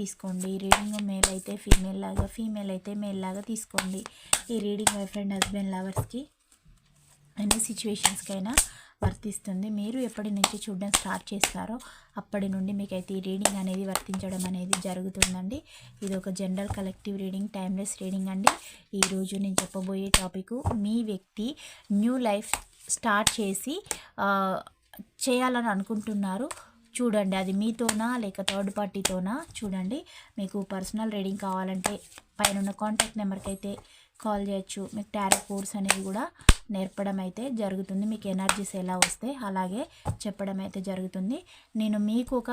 తీసుకోండి. Reading male అయితే female లాగా ఫీమేల్ అయితే మేల్ లాగా తీసుకోండి. ఈ రీడింగ్ బాయ్ ఫ్రెండ్ హస్బెండ్ లవర్స్కి అన్ని సిచ్యువేషన్స్కైనా వర్తిస్తుంది. మీరు ఎప్పటి నుంచి చూడడం స్టార్ట్ చేస్తారో అప్పటి నుండి మీకైతే ఈ రీడింగ్ అనేది వర్తించడం అనేది జరుగుతుందండి. ఇది ఒక general collective reading timeless reading అండి. ఈరోజు నేను చెప్పబోయే టాపిక్ మీ వ్యక్తి న్యూ లైఫ్ స్టార్ట్ చేసి చేయాలని అనుకుంటున్నారు. చూడండి అది మీతోనా లేక థర్డ్ పార్టీతోనా చూడండి మీకు పర్సనల్ రీడింగ్ కావాలంటే పైన ఉన్న కాంటాక్ట్ నెంబర్కి అయితే కాల్ చేయొచ్చు. మీకు టారో కోర్స్ అనేది కూడా నేర్పడం అయితే జరుగుతుంది. మీకు ఎనర్జీస్ ఎలా వస్తే అలాగే చెప్పడం అయితే జరుగుతుంది. నేను మీకు ఒక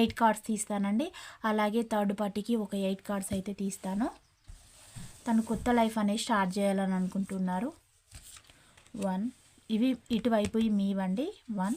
ఎయిట్ కార్డ్స్ తీస్తానండి. అలాగే థర్డ్ పార్టీకి ఒక ఎయిట్ కార్డ్స్ అయితే తీస్తాను. తను కొత్త లైఫ్ అనేది స్టార్ట్ చేయాలని అనుకుంటున్నారు. వన్ ఇవి ఇటువైపు మీవండి. One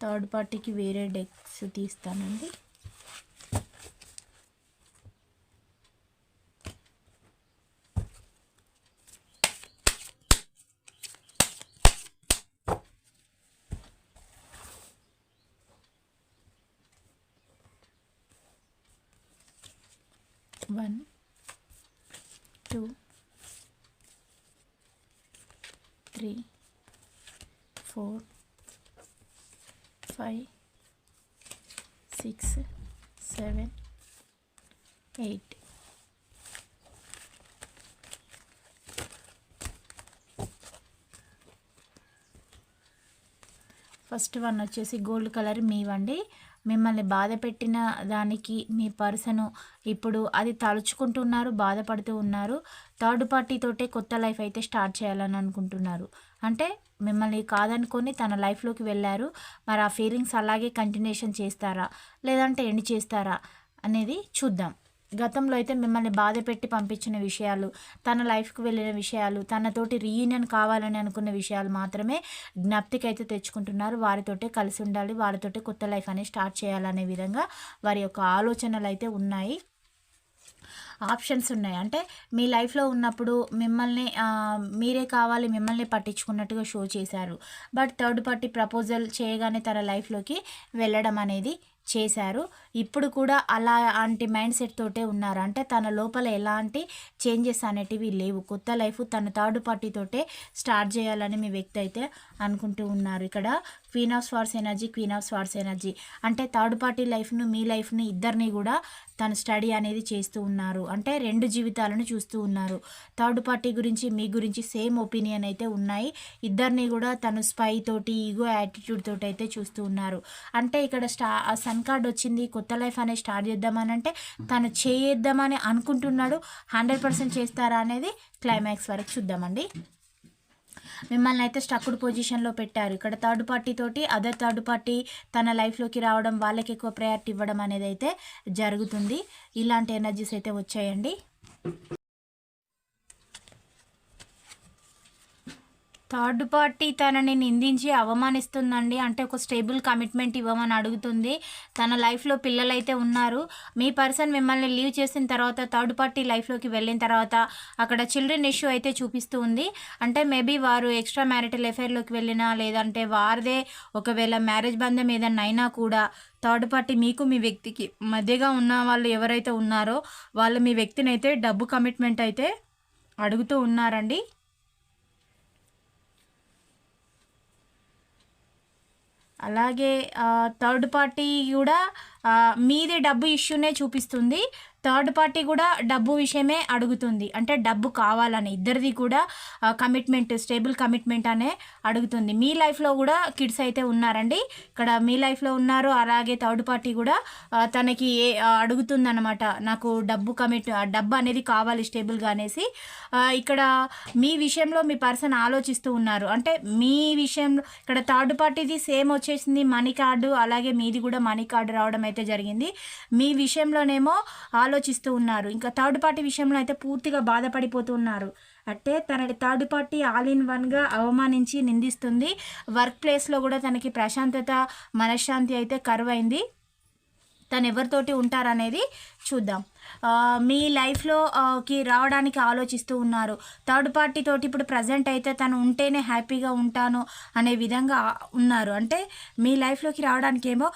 third పార్టీకి వేరే decks తీస్తానండి. One two three four five six seven eight first one వచ్చేసి గోల్డ్ కలర్ మీవండి. మిమ్మల్ని బాధ పెట్టిన దానికి మీ పర్సను ఇప్పుడు అది తలుచుకుంటున్నారు బాధపడుతూ ఉన్నారు. థర్డ్ పార్టీతోటే కొత్త లైఫ్ అయితే స్టార్ట్ చేయాలని అనుకుంటున్నారు. అంటే మిమ్మల్ని కాదనుకొని తన లైఫ్లోకి వెళ్ళారు. మరి ఆ ఫీలింగ్స్ అలాగే కంటిన్యూషన్ చేస్తారా? లేదంటే ఎండ్ చేస్తారా? అనేది చూద్దాం. గతంలో అయితే మిమ్మల్ని బాధ పెట్టి పంపించిన విషయాలు తన లైఫ్కి వెళ్ళిన విషయాలు తనతోటి రీయూనియన్ కావాలని అనుకున్న విషయాలు మాత్రమే జ్ఞప్తికి అయితే తెచ్చుకుంటున్నారు. వారితోటే కలిసి ఉండాలి వారితోటే కొత్త లైఫ్ అనేది స్టార్ట్ చేయాలనే విధంగా వారి యొక్క ఆలోచనలు అయితే ఉన్నాయి. ఆప్షన్స్ ఉన్నాయి. అంటే మీ లైఫ్లో ఉన్నప్పుడు మిమ్మల్ని మీరే కావాలి మిమ్మల్ని పట్టించుకున్నట్టుగా షో చేశారు. బట్ థర్డ్ పార్టీ ప్రపోజల్ చేయగానే తన లైఫ్లోకి వెళ్ళడం అనేది చేశారు. ఇప్పుడు కూడా అలాంటి మైండ్ సెట్ తోటే ఉన్నారు. అంటే తన లోపల ఎలాంటి చేంజెస్ అనేటివి లేవు. కొత్త లైఫ్ తన థర్డ్ పార్టీతోటే స్టార్ట్ చేయాలని మీ వ్యక్తి అయితే అనుకుంటూ ఉన్నారు. ఇక్కడ queen of swords energy queen of swords energy అంటే థర్డ్ పార్టీ లైఫ్ను మీ లైఫ్ని ఇద్దరిని కూడా తను స్టడీ అనేది చేస్తూ ఉన్నారు. అంటే రెండు జీవితాలను చూస్తూ ఉన్నారు. థర్డ్ పార్టీ గురించి మీ గురించి సేమ్ ఒపీనియన్ అయితే ఉన్నాయి. ఇద్దరిని కూడా తను స్పై తోటి ఈగో యాటిట్యూడ్ తోటి అయితే చూస్తూ ఉన్నారు. అంటే ఇక్కడ స్టా సన్ కార్డ్ వచ్చింది కొత్త లైఫ్ అనేది స్టార్ట్ చేద్దామని అంటే తను చేయేద్దామని అనుకుంటున్నాడు. హండ్రెడ్ పర్సెంట్ చేస్తారా అనేది క్లైమాక్స్ వరకు చూద్దామండి. మిమ్మల్ని అయితే స్టక్డ్ పొజిషన్లో పెట్టారు. ఇక్కడ థర్డ్ పార్టీ తోటి అదర్ థర్డ్ పార్టీ తన లైఫ్లోకి రావడం వాళ్ళకి ఎక్కువ ప్రయారిటీ ఇవ్వడం అనేది అయితే జరుగుతుంది. ఇలాంటి ఎనర్జీస్ అయితే వచ్చాయండి. థర్డ్ పార్టీ తనని నిందించి అవమానిస్తుందండి. అంటే ఒక స్టేబుల్ కమిట్మెంట్ ఇవ్వమని అడుగుతుంది. తన లైఫ్లో పిల్లలైతే ఉన్నారు. మీ పర్సన్ మిమ్మల్ని లీవ్ చేసిన తర్వాత థర్డ్ పార్టీ లైఫ్లోకి వెళ్ళిన తర్వాత అక్కడ చిల్డ్రన్ ఇష్యూ అయితే చూపిస్తూ ఉంది. అంటే మేబీ వారు ఎక్స్ట్రా మ్యారిటల్ ఎఫైర్లోకి వెళ్ళినా లేదంటే వారిదే ఒకవేళ మ్యారేజ్ బంధం ఏదన్నా అయినా కూడా థర్డ్ పార్టీ మీకు మీ వ్యక్తికి మధ్యగా ఉన్న వాళ్ళు ఎవరైతే ఉన్నారో వాళ్ళు మీ వ్యక్తిని అయితే డబ్బు కమిట్మెంట్ అయితే అడుగుతూ ఉన్నారండి. అలాగే థర్డ్ పార్టీ కూడా మీది డబ్బు ఇష్యూనే చూపిస్తుంది. థర్డ్ పార్టీ కూడా డబ్బు విషయమే అడుగుతుంది. అంటే డబ్బు కావాలని ఇద్దరిది కూడా కమిట్మెంట్ స్టేబుల్ కమిట్మెంట్ అనే అడుగుతుంది. మీ లైఫ్లో కూడా కిడ్స్ అయితే ఉన్నారండి. ఇక్కడ మీ లైఫ్లో ఉన్నారు అలాగే థర్డ్ పార్టీ కూడా తనకి ఏ అడుగుతుంది అనమాట నాకు డబ్బు కమిట్ డబ్బు అనేది కావాలి స్టేబుల్గా అనేసి. ఇక్కడ మీ విషయంలో మీ పర్సన్ ఆలోచిస్తూ ఉన్నారు. అంటే మీ విషయంలో ఇక్కడ థర్డ్ పార్టీది సేమ్ వచ్చేసింది మనీ కార్డు అలాగే మీది కూడా మనీ కార్డు రావడం అయితే జరిగింది. మీ విషయంలోనేమో ఆలోచిస్తూ ఉన్నారు. ఇంకా థర్డ్ పార్టీ విషయంలో అయితే పూర్తిగా బాధపడిపోతూ ఉన్నారు. అంటే తన థర్డ్ పార్టీ ఆల్ ఇన్ వన్గా అవమానించి నిందిస్తుంది. వర్క్ ప్లేస్లో కూడా తనకి ప్రశాంతత మనశ్శాంతి అయితే కరువైంది. తను ఎవరితోటి ఉంటారనేది చూద్దాం. మీ లైఫ్లోకి రావడానికి ఆలోచిస్తూ ఉన్నారు. థర్డ్ పార్టీ తోటి ఇప్పుడు ప్రజెంట్ అయితే తను ఉంటేనే హ్యాపీగా ఉంటాను అనే విధంగా ఉన్నారు. అంటే మీ లైఫ్లోకి రావడానికి ఏమో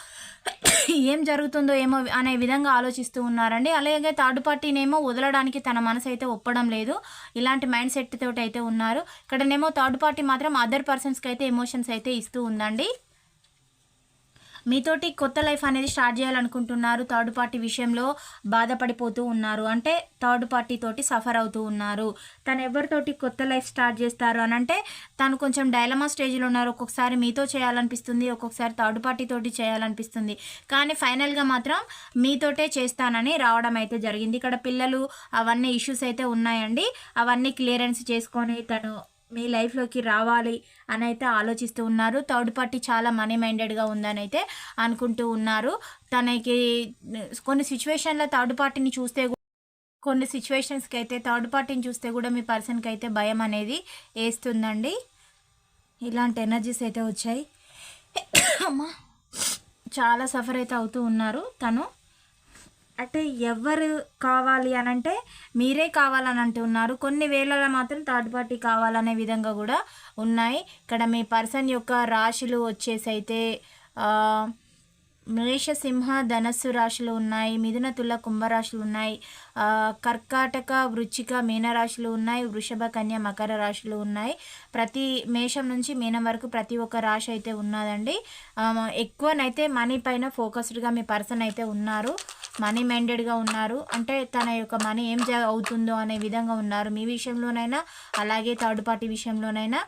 ఏం జరుగుతుందో ఏమో అనే విధంగా ఆలోచిస్తూ ఉన్నారండి. అలాగే థర్డ్ పార్టీనేమో వదలడానికి తన మనసు అయితే ఒప్పడం లేదు. ఇలాంటి మైండ్ సెట్ తోటి అయితే ఉన్నారు. ఇక్కడనేమో థర్డ్ పార్టీ మాత్రం అదర్ పర్సన్స్కి అయితే ఎమోషన్స్ అయితే ఇస్తూ ఉందండి. మీతోటి కొత్త లైఫ్ అనేది స్టార్ట్ చేయాలనుకుంటున్నారు. థర్డ్ పార్టీ విషయంలో బాధపడిపోతూ ఉన్నారు. అంటే థర్డ్ పార్టీ తోటి సఫర్ అవుతూ ఉన్నారు. తను ఎవరితోటి కొత్త లైఫ్ స్టార్ట్ చేస్తారు అని అంటే తను కొంచెం డైలమా స్టేజ్లో ఉన్నారు. ఒక్కొక్కసారి మీతో చేయాలనిపిస్తుంది. ఒక్కొక్కసారి థర్డ్ పార్టీ తోటి చేయాలనిపిస్తుంది. కానీ ఫైనల్గా మాత్రం మీతోటే చేస్తానని రావడం అయితే జరిగింది. ఇక్కడ పిల్లలు అవన్నీ ఇష్యూస్ అయితే ఉన్నాయండి. అవన్నీ క్లియరెన్స్ చేసుకొని తను మీ లైఫ్లోకి రావాలి అని అయితే ఆలోచిస్తూ ఉన్నారు. థర్డ్ పార్టీ చాలా మనీ మైండెడ్గా ఉందని అయితే అనుకుంటూ ఉన్నారు. తనకి కొన్ని సిచ్యువేషన్లో థర్డ్ పార్టీని చూస్తే కొన్ని సిచ్యువేషన్స్కి అయితే థర్డ్ పార్టీని చూస్తే కూడా మీ పర్సన్కి అయితే భయం అనేది వేస్తుందండి. ఇలాంటి ఎనర్జీస్ అయితే వచ్చాయి. అమ్మా! చాలా సఫర్ అయితే అవుతూ ఉన్నారు తను. అంటే ఎవరు కావాలి అని అంటే మీరే కావాలని అంటున్నారు. కొన్ని వేళలో మాత్రం థర్డ్ పార్టీ కావాలనే విధంగా కూడా ఉన్నాయి. ఇక్కడ మీ పర్సన్ యొక్క రాశులు వచ్చేసి అయితే మేషసింహ ధనస్సు రాశులు ఉన్నాయి మిథున తుల కుంభరాశులు ఉన్నాయి కర్కాటక వృచ్చిక మీనరాశులు ఉన్నాయి వృషభ కన్య మకర రాశులు ఉన్నాయి. ప్రతి మేషం నుంచి మీనం వరకు ప్రతి ఒక్క రాశి అయితే ఉన్నదండి. ఎక్కువనైతే మనీ పైన ఫోకస్డ్గా మీ పర్సన్ అయితే ఉన్నారు. మనీ మైండెడ్గా ఉన్నారు. అంటే తన యొక్క మనీ ఏం జా అవుతుందో అనే విధంగా ఉన్నారు. మీ విషయంలోనైనా అలాగే థర్డ్ పార్టీ విషయంలోనైనా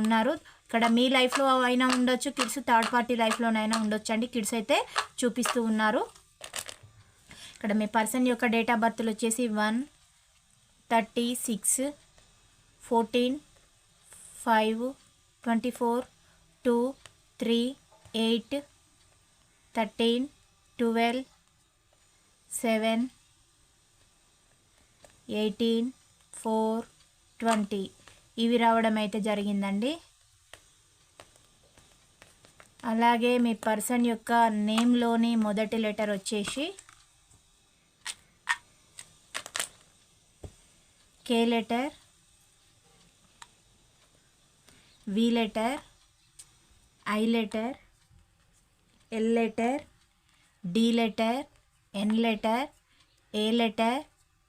ఉన్నారు. ఇక్కడ మీ లైఫ్లో అయినా ఉండొచ్చు కిడ్స్ థర్డ్ పార్టీ లైఫ్లోనైనా ఉండొచ్చు అండి. కిడ్స్ అయితే చూపిస్తూ ఉన్నారు. ఇక్కడ మీ పర్సన్ యొక్క డేట్ ఆఫ్ బర్త్లు వచ్చేసి one thirty six fourteen five twenty four two three eight thirteen twelve seven eighteen four twenty. ఇవి రావడం అయితే జరిగిందండి. అలాగే మీ పర్సన్ యొక్క నేమ్లోని మొదటి లెటర్ వచ్చేసి K letter V letter I letter L letter D letter N letter A letter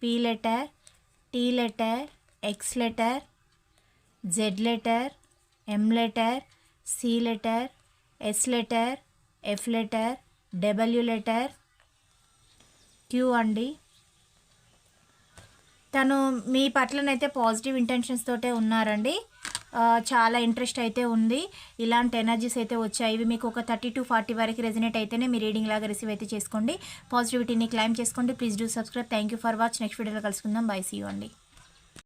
P letter T letter X letter Z letter M letter C letter S letter F letter W letter Q అండి. తను మీ పట్లనైతే positive intentions తోటే ఉన్నారండి. చాలా interest అయితే ఉంది. ఇలాంటి energies అయితే వచ్చాయి. ఇవి మీకు ఒక థర్టీ టు ఫార్టీ వరకు రెజినేట్ అయితేనే మీ రీడింగ్ లాగా రిసీవ్ అయితే చేసుకోండి. పాజిటివిటీని క్లైమ్ చేసుకోండి. Please do subscribe thank you for watch next వీడియోలో కలుసుకుందాం. బై సీ యూ అండి.